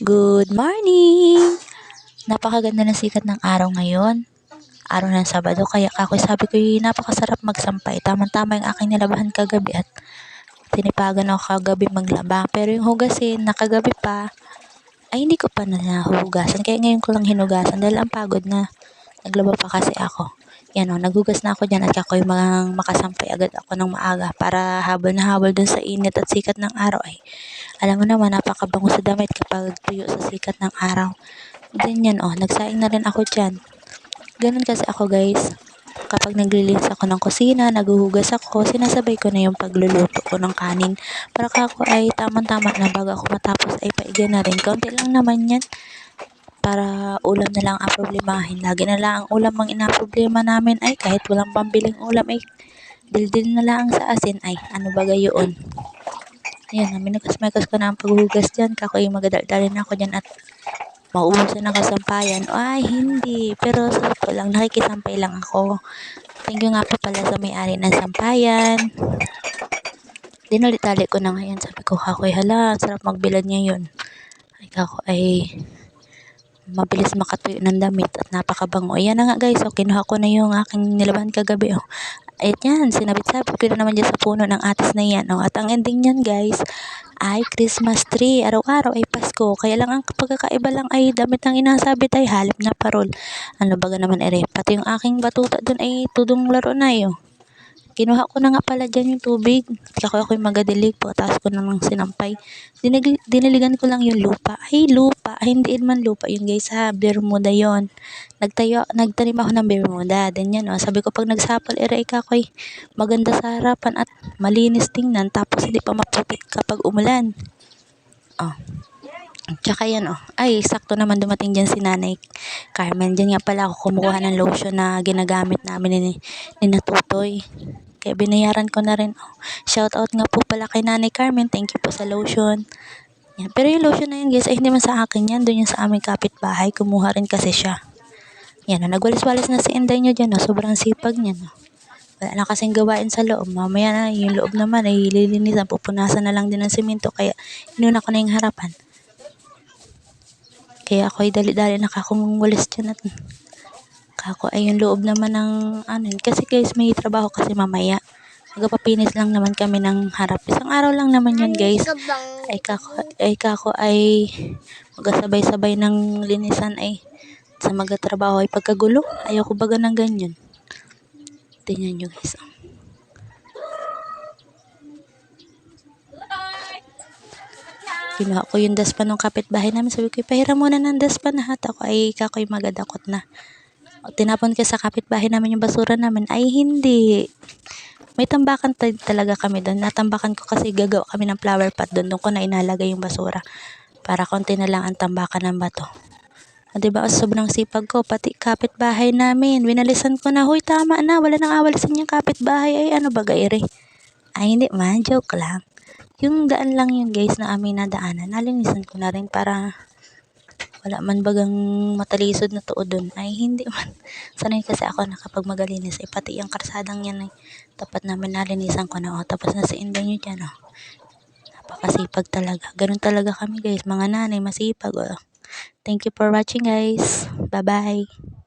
Good morning! Napakaganda ng sikat ng araw ngayon. Araw ng Sabado, kaya ako sabi ko "Uy, napakasarap magsampay. Tamang-tama yung aking nilabahan kagabi at tinipagan ako kagabi maglaba. Pero yung hugasin, nakagabi pa, ay hindi ko pa na nahuhugasan. Kaya ngayon ko lang hinugasan dahil ang pagod na. Naglaba pa kasi ako. Yan o, naghugas na ako dyan at ako mga makasampay agad ako ng maaga para habol na habol dun sa init at sikat ng araw ay alam mo naman napakabango sa damit kapag tuyo sa sikat ng araw. Ganyan o, nagsaing na rin ako dyan. Ganun kasi ako guys. Kapag naglilinis ako ng kusina, naghuhugas ako, sinasabay ko na yung pagluluto ko ng kanin. Para kako ay tamang-tama na bago ako matapos ay paiga na rin. Kaunti lang naman yan para ulam na lang ang problemahin. Lagi na lang ang ulam ang inaproblema namin ay kahit walang pambiling ulam ay dildil na lang sa asin ay ano ba gayon. Ayan, minukas-mekas ko na ang paghuhugas dyan. Kakoy magadaldalin ako dyan at mauubusan ng kasampayan. Ay, hindi. Pero sa totoo lang, nakikisampay lang ako. Thank you nga po pala sa may-ari ng sampayan. Dinulit-tali ko na ngayon. Sabi ko, kakoy hala, sarap magbilad ngayon. Ay, kako ay mabilis makatuyo ng damit at napakabango. Ayan na nga guys, so kinuha ko na yung aking nilaban kagabi. Oh. Ayan yan, sinabit-sabit ko na naman dyan sa puno ng atis na yan. Oh. At ang ending yan guys, ay Christmas tree. Araw-araw ay Pasko. Kaya lang ang pagkakaiba lang ay damit ang inasabit ay halip na parol. Ano baga naman ere. Pati yung aking batuta dun ay tudong laro na yun. Kinuha ko na nga pala dyan yung tubig. Kaya ako yung magadilig po. Tapos ko na ng sinampay. Dinig, diniligan ko lang yung lupa. Ay, lupa. Ay, hindi man lupa yun guys ha. Bermuda yon Nagtayo, nagtanim ako ng Bermuda. Then yan o. Sabi ko pag nagsapal, ere ka ko maganda sa harapan at malinis tingnan. Tapos hindi pa maputik kapag umulan. Oh. Tsaka yan oh. Ay, sakto naman dumating dyan si Nanay Carmen. Dyan nga pala ako kumukuha ng lotion na ginagamit namin ni, ni Natutoy. Kaya binayaran ko na rin. Oh. Shout out nga po pala kay Nanay Carmen. Thank you po sa lotion. Yan. Pero yung lotion na yun guys, ay hindi man sa akin yan. Doon yung sa aming kapitbahay. Kumuha rin kasi siya. Yan. Oh. Nagwalis-walis na si Inday nyo dyan. Oh. Sobrang sipag niya. No? Wala na kasing gawain sa loob. Mamaya na yung loob naman ay lilinisan. Pupunasan na lang din ng simento. Kaya inuna ko na yung harapan. Kaya ako ay dali-dali nakakumwalis dyan at Kako ay yung loob naman ng ano. Kasi guys, may trabaho kasi mamaya. Magapapinis lang naman kami ng harap. Isang araw lang naman yun guys. Ay kako ay, kako ay magasabay-sabay ng linisan ay sa magatrabaho ay pagkagulo. Ayoko baga ng ganyan. Tingnan nyo guys. Kinuha ko yung daspan ng kapitbahay namin. Sabi ko, ipahiram muna ng daspan na hat. Ako ay kakoy magadakot na. O, tinapon ko sa kapitbahay namin yung basura namin. Ay, hindi. May tambakan talaga kami doon. Natambakan ko kasi gagawa kami ng flower pot doon. Doon ko na inalagay yung basura. Para konti na lang ang tambakan ng bato. O, diba, sobrang sipag ko. Pati kapitbahay namin. Winalisan ko na, huy, tama na. Wala nang awalisan yung kapitbahay. Ay, ano ba, gaire? Ay, hindi man. Joke lang. Yung daan lang yun guys na aming nadaanan. Nalinisan ko na rin para wala man bagang matalisod na tuod doon. Ay hindi man. Sanay kasi ako na kapag magalinis ay pati yung karsadang yan ay tapat namin nalinisan ko na. O, tapos na si Inday nyo dyan. O. Napakasipag talaga. Ganun talaga kami guys. Mga nanay masipag. O. Thank you for watching guys. Bye bye.